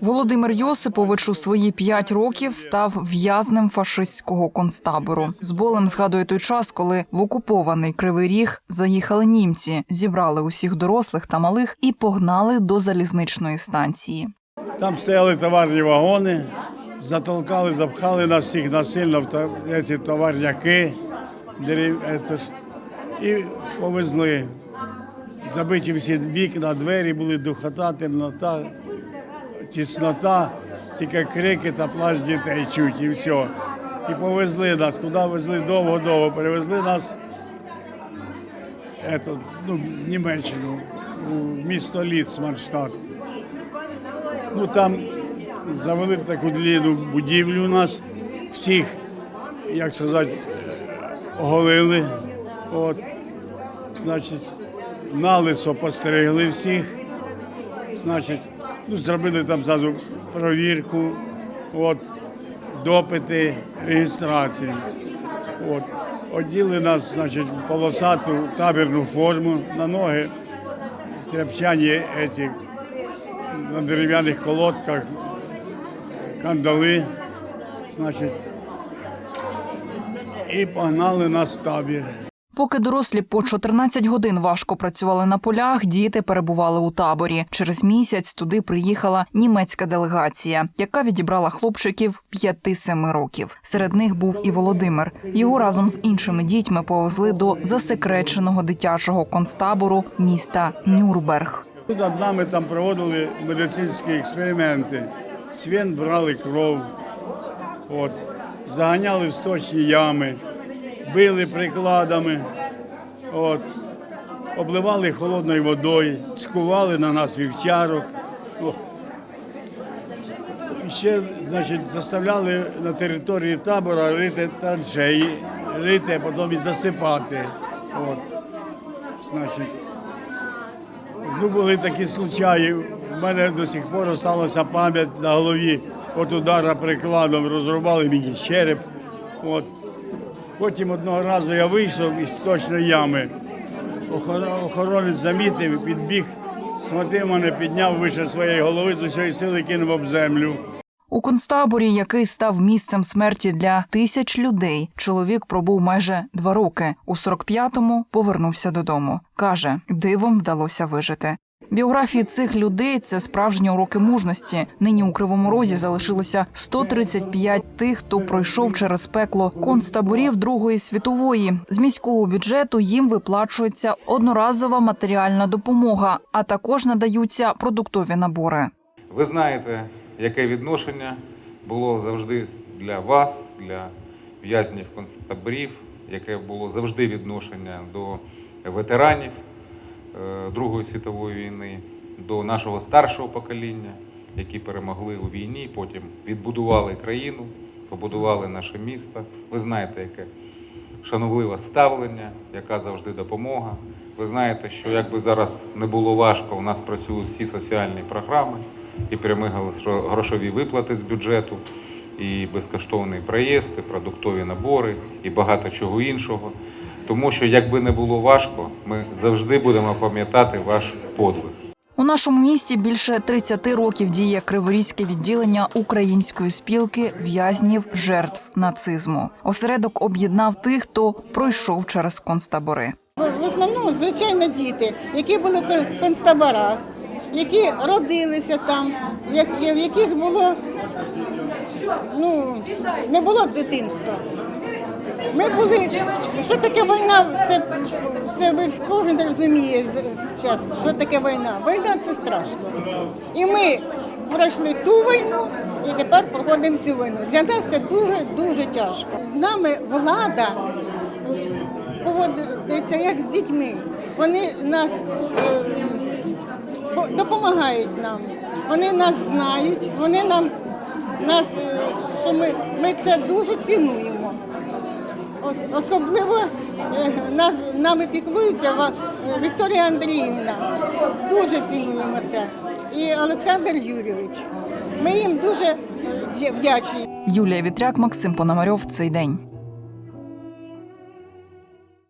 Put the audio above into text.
Володимир Йосипович у свої п'ять років став в'язнем фашистського концтабору. З болем згадує той час, коли в окупований кривий ріг заїхали німці, зібрали усіх дорослих та малих і погнали до залізничної станції. Там стояли товарні вагони, затолкали, запхали нас всіх насильно в ці товарняки дерев- і повезли. Забиті всі вікна, двері були духота, темнота, тіснота, тільки крики та плач дітей чуть і все. І повезли нас, куди везли довго-довго, перевезли нас ето, ну, в Німеччину, у місто Ліцманштадт. Ну там завели в таку длинну будівлю нас, всіх, як сказати, оголили. От, значить, налисо постерегли всіх. Значить, ну, зробили там зразу провірку, от, допити, реєстрацію. От, оділи нас, значить, в полосату табірну форму на ноги, тряпчані еті, на дерев'яних колодках, кандали, значить, і погнали нас в табір. Поки дорослі по 14 годин важко працювали на полях, діти перебували у таборі. Через місяць туди приїхала німецька делегація, яка відібрала хлопчиків 5-7 років. Серед них був і Володимир. Його разом з іншими дітьми повезли до засекреченого дитячого концтабору міста Нюрнберг. Тут над нами там проводили медицинські експерименти. Свін брали кров, от, заганяли в сточні ями, били прикладами, от, обливали холодною водою, цькували на нас вівчарок. І ще значить, заставляли на території табора рити траншеї, рити, а потім і засипати. От. Значить, Ну, були такі случаї. У мене до сих пор залишилася пам'ять на голові. От удара прикладом розрубали мені череп. От. Потім одного разу я вийшов із точної ями. Охор- Охоронець замітив, підбіг, схватив мене, підняв вище своєї голови, з усієї сили кинув об землю. У концтаборі, який став місцем смерті для тисяч людей, чоловік пробув майже два роки. У 45-му повернувся додому. Каже, дивом вдалося вижити. Біографії цих людей це справжні уроки мужності. Нині у кривому розі залишилося 135 тих, хто пройшов через пекло концтаборів Другої світової. З міського бюджету їм виплачується одноразова матеріальна допомога, а також надаються продуктові набори. Ви знаєте, яке відношення було завжди для вас, для в'язнів концтаборів, яке було завжди відношення до ветеранів Другої світової війни, до нашого старшого покоління, які перемогли у війні, потім відбудували країну, побудували наше місто. Ви знаєте, яке шановливе ставлення, яка завжди допомога. Ви знаєте, що якби зараз не було важко, у нас працюють всі соціальні програми, і прямі грошові виплати з бюджету, і безкоштовний проїзд, і продуктові набори, і багато чого іншого. Тому що якби не було важко, ми завжди будемо пам'ятати ваш подвиг. У нашому місті більше 30 років діє Криворізьке відділення української спілки в'язнів жертв нацизму. Осередок об'єднав тих, хто пройшов через концтабори. В основному, звичайно, діти, які були в кон- концтаборах, які родилися там, як- в яких було ну, не було дитинства. Ми були, що таке війна, це, це ви кожен розуміє зараз, що таке війна. Війна це страшно. І ми пройшли ту війну і тепер проходимо цю війну. Для нас це дуже-дуже тяжко. З нами влада поводиться як з дітьми. Вони нас е, допомагають нам. Вони нас знають, вони нам нас, е, що ми, ми це дуже цінуємо. Ос- Особливо е, нас нами піклується е, Вікторія Андріївна. Дуже цінуємо це. І Олександр Юрійович. Ми їм дуже е, вдячні. Юлія Вітряк, Максим Пономарьов. Цей день.